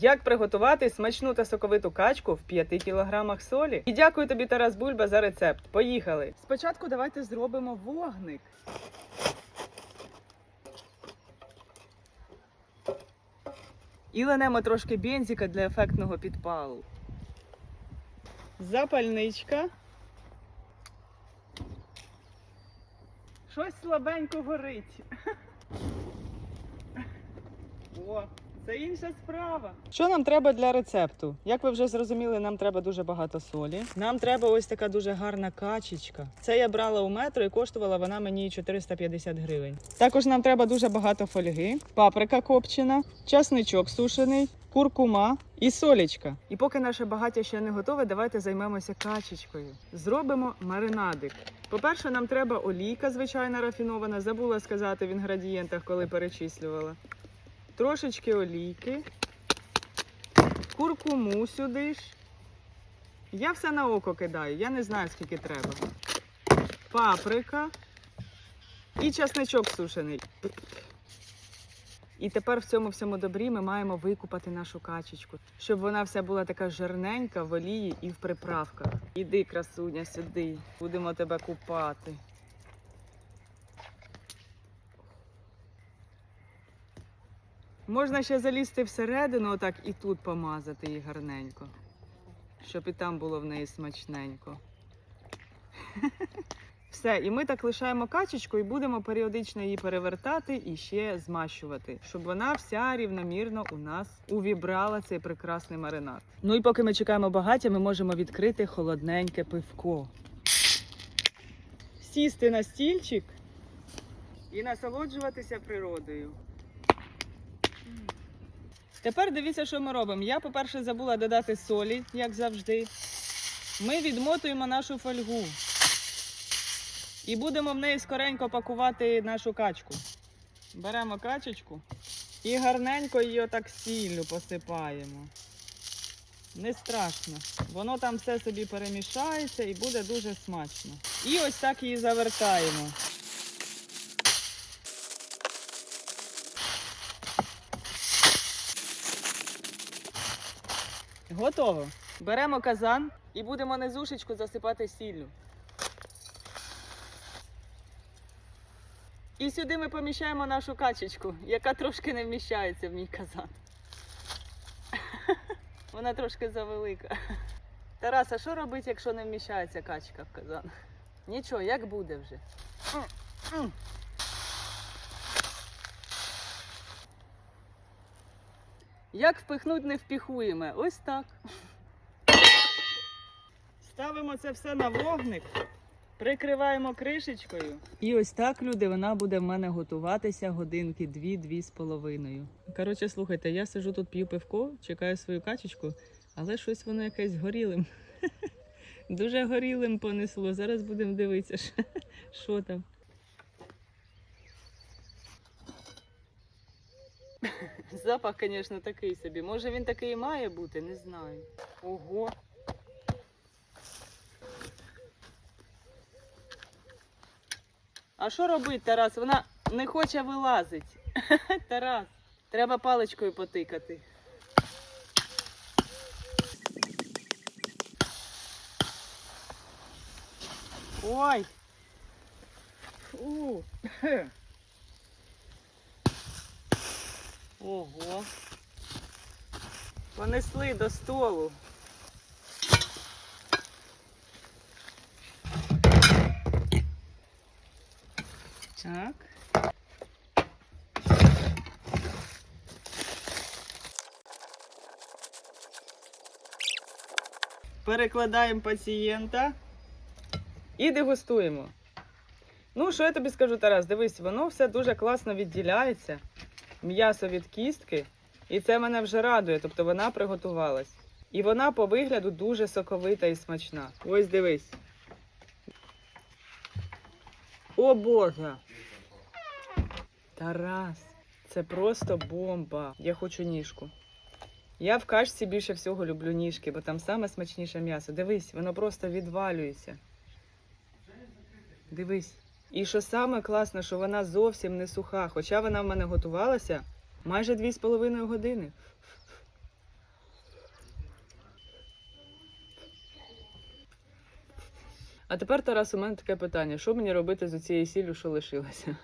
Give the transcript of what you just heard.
Як приготувати смачну та соковиту качку в 5 кілограмах солі? І дякую тобі, Тарас Бульба, за рецепт. Поїхали! Спочатку давайте зробимо вогник. І ленемо трошки бензика для ефектного підпалу. Запальничка. Щось слабенько горить. О, це інша справа. Що нам треба для рецепту? Як ви вже зрозуміли, нам треба дуже багато солі. Нам треба ось така дуже гарна качечка. Це я брала у метро і коштувала вона мені 450 гривень. Також нам треба дуже багато фольги, паприка копчена, часничок сушений, куркума і солічка. І поки наше багаття ще не готове, давайте займемося качечкою. Зробимо маринадик. По-перше, нам треба олійка, звичайна рафінована. Забула сказати в інгредієнтах, коли перечислювала. Трошечки олійки, куркуму сюди ж. Я все на око кидаю, я не знаю, скільки треба. Паприка і часничок сушений. І тепер в цьому всьому добрі ми маємо викупати нашу качечку, щоб вона вся була така жирненька в олії і в приправках. Іди, красуня, сюди, будемо тебе купати. Можна ще залізти всередину, отак і тут помазати її гарненько, щоб і там було в неї смачненько. Все, і ми так лишаємо качечку і будемо періодично її перевертати і ще змащувати, щоб вона вся рівномірно у нас увібрала цей прекрасний маринад. Ну і поки ми чекаємо багаття, ми можемо відкрити холодненьке пивко. Сісти на стільчик і насолоджуватися природою. Тепер дивіться, що ми робимо. Я, по-перше, забула додати солі, як завжди. Ми відмотуємо нашу фольгу. І будемо в неї скоренько пакувати нашу качку. Беремо качечку і гарненько її отак сіллю посипаємо. Не страшно. Воно там все собі перемішається і буде дуже смачно. І ось так її завертаємо. Готово. Беремо казан і будемо низушечку засипати сіллю. І сюди ми поміщаємо нашу качечку, яка трошки не вміщається в мій казан. Вона трошки завелика. Тарас, а що робити, якщо не вміщається качка в казан? Нічого, як буде вже. Як впихнуть, не впіхуємо. Ось так. Ставимо це все на вогник, прикриваємо кришечкою. І ось так, люди, вона буде в мене готуватися годинки дві-дві з половиною. Коротше, слухайте, я сижу тут п'ю пивко, чекаю свою качечку, але щось воно якесь горілим. Дуже горілим понесло. Зараз будемо дивитися, що- що там. Запах, звісно, такий собі. Може він такий і має бути, не знаю. Ого. А що робити, Тарас? Вона не хоче вилазити. Тарас, треба паличкою потикати. Ой. Фу. Ого. Понесли до столу. Так. Перекладаємо пацієнта і дегустуємо. Ну, що я тобі скажу, Тарас? Дивись, воно все дуже класно відділяється. М'ясо від кістки. І це мене вже радує, тобто вона приготувалась. І вона по вигляду дуже соковита і смачна. Ось дивись. О Боже! Тарас, це просто бомба. Я хочу ніжку. Я в кашці більше всього люблю ніжки, бо там саме смачніше м'ясо. Дивись, воно просто відвалюється. Дивись. І що саме класно, що вона зовсім не суха, хоча вона в мене готувалася Майже 2,5 години. А тепер, Тарас, у мене таке питання: що мені робити з цією сіллю, що лишилася?